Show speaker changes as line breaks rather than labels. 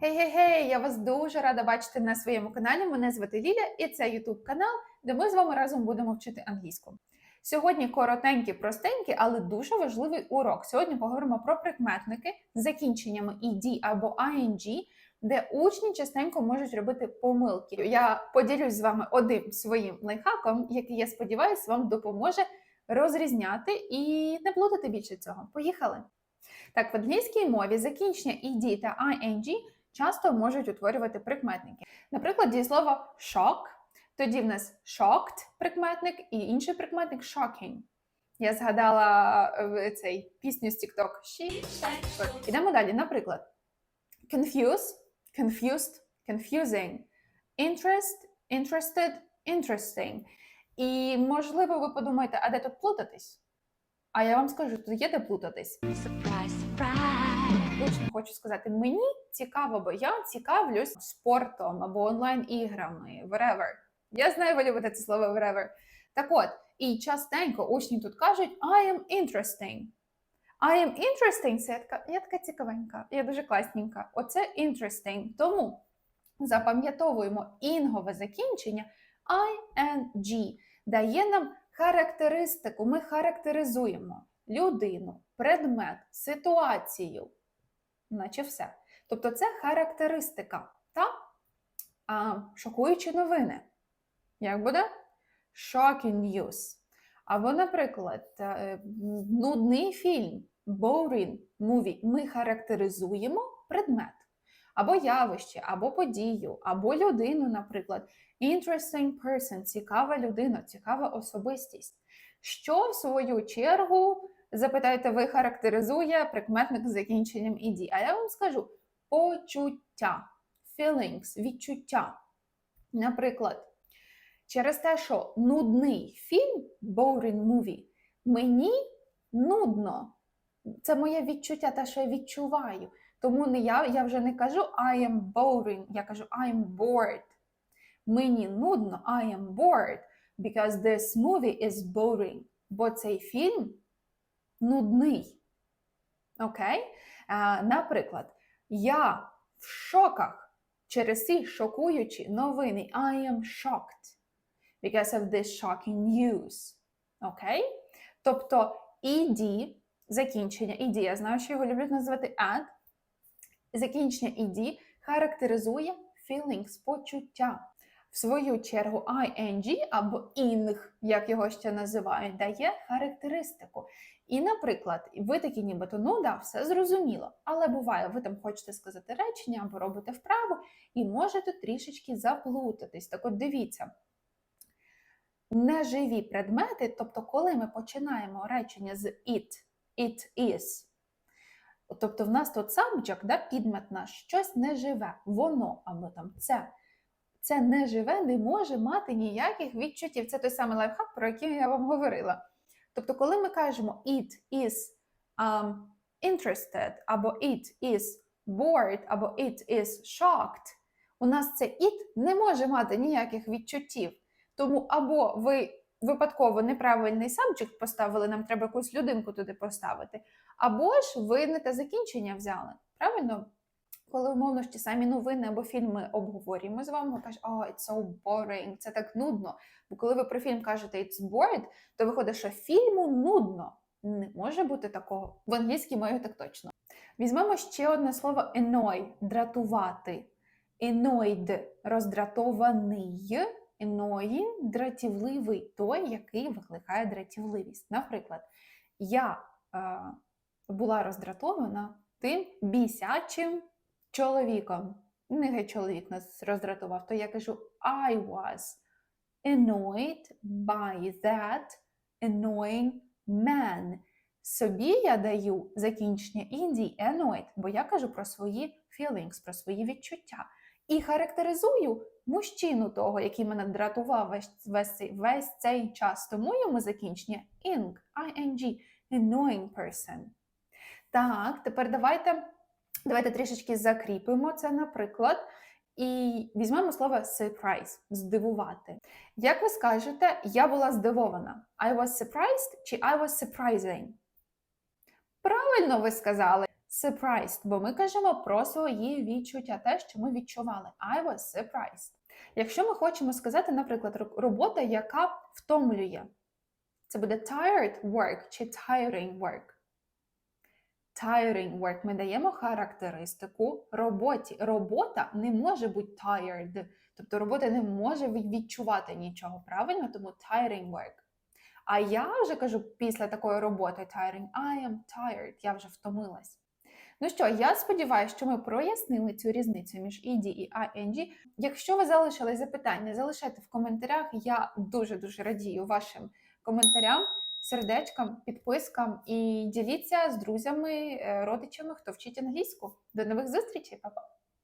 Гей-гей-гей! Я вас дуже рада бачити на своєму каналі. Мене звати Ліля, і це YouTube канал, де ми з вами разом будемо вчити англійську. Сьогодні коротенький, простенький, але дуже важливий урок. Сьогодні поговоримо про прикметники з закінченнями «ed» або «ing», де учні частенько можуть робити помилки. Я поділюсь з вами одним своїм лайфхаком, який я сподіваюся вам допоможе розрізняти і не плутати більше цього. Поїхали! Так, в англійській мові закінчення «ed» та «ing» часто можуть утворювати прикметники. Наприклад, дієслово shock, тоді в нас shocked прикметник і інший прикметник shocking. Я згадала е, цей пісню з TikTok. Ідемо далі. Наприклад, confuse, confused, confusing, interest, interested, interesting. І можливо, ви подумаєте, а де тут плутатись? А я вам скажу, тут є де плутатись.
Surprise, surprise.
Точно хочу сказати, мені цікаво, бо я цікавлюсь спортом або онлайн-іграми, whatever. Я знаю, ви любите це слово whatever. Так от, і частенько учні тут кажуть I am interesting. I am interesting це я така, я така цікавенька, я дуже класненька. Оце interesting. Тому запам'ятовуємо інгове закінчення ing дає нам характеристику. Ми характеризуємо людину, предмет, ситуацію, наче все. Тобто це характеристика та а, шокуючі новини. Як буде? Shocking news. Або, наприклад, е, нудний фільм, boring movie. Ми характеризуємо предмет, або явище, або подію, або людину, наприклад. Interesting person, цікава людина, цікава особистість. Що, в свою чергу, запитаєте, ви характеризує прикметник з закінченням «ed». А я вам скажу почуття, feelings, відчуття. Наприклад, через те, що нудний фільм, boring movie, мені нудно. Це моє відчуття, те, що я відчуваю. Тому не я, я вже не кажу I am boring, я кажу I am bored. Мені нудно, I am bored, because this movie is boring. Бо цей фільм нудний. Окей? Наприклад, я в шоках через ці шокуючі новини. I am shocked because of this shocking news. Окей? Тобто ED, закінчення ED, я знаю, що його люблять називати ad. Закінчення ED характеризує feelings, почуття. Свою чергу ing або ing, як його ще називають, дає характеристику. І, наприклад, ви такі нібито, ну да, все зрозуміло. Але буває, ви там хочете сказати речення або робите вправу, і можете трішечки заплутатись. Так от дивіться. Неживі предмети, тобто, коли ми починаємо речення з it, it is. Тобто, в нас тут subject, да, підмет наш, щось неживе, воно або там це. Це неживе не може мати ніяких відчуттів. Це той самий лайфхак, про який я вам говорила. Тобто, коли ми кажемо it is um, interested, або it is bored, або it is shocked, у нас це it не може мати ніяких відчуттів. Тому або ви випадково неправильний subject поставили, нам треба якусь людинку туди поставити, або ж ви не те закінчення взяли. Правильно? Коли умовно ж ті самі новини або фільми обговорюємо з вами, кажуть, oh, it's so boring, це так нудно. Бо коли ви про фільм кажете it's bored, то виходить, що фільму нудно. Не може бути такого. В англійській мові так точно. Візьмемо ще одне слово annoy – дратувати. Annoyed – роздратований. Annoying – дратівливий той, який викликає дратівливість. Наприклад, я е, була роздратована тим бісячим чоловіком. Нехай чоловік нас роздратував, то я кажу I was annoyed by that annoying man. Собі я даю закінчення ed annoyed, бо я кажу про свої feelings, про свої відчуття. І характеризую мужчину того, який мене дратував весь, весь, цей- весь цей час. Тому йому закінчення ing, ing, annoying person. Так, тепер давайте, давайте трішечки закріпимо це, наприклад, і візьмемо слово surprise здивувати. Як ви скажете, я була здивована? I was surprised чи I was surprising? Правильно ви сказали. surprised, бо ми кажемо про свої відчуття, те, що ми відчували. I was surprised. Якщо ми хочемо сказати, наприклад, робота, яка втомлює, це буде tired work чи tiring work. Tiring work ми даємо характеристику роботі. Робота не може бути tired, тобто робота не може відчувати нічого, правильно? Тому tiring work. А я вже кажу після такої роботи tiring, I am tired, я вже втомилась. Ну що, я сподіваюся, що ми прояснили цю різницю між ed і ing. Якщо ви залишили запитання, залишайте в коментарях. Я дуже-дуже радію вашим коментарям, сердечкам, підпискам і діліться з друзями, е, родичами, хто вчить англійську. До нових зустрічей, па-па!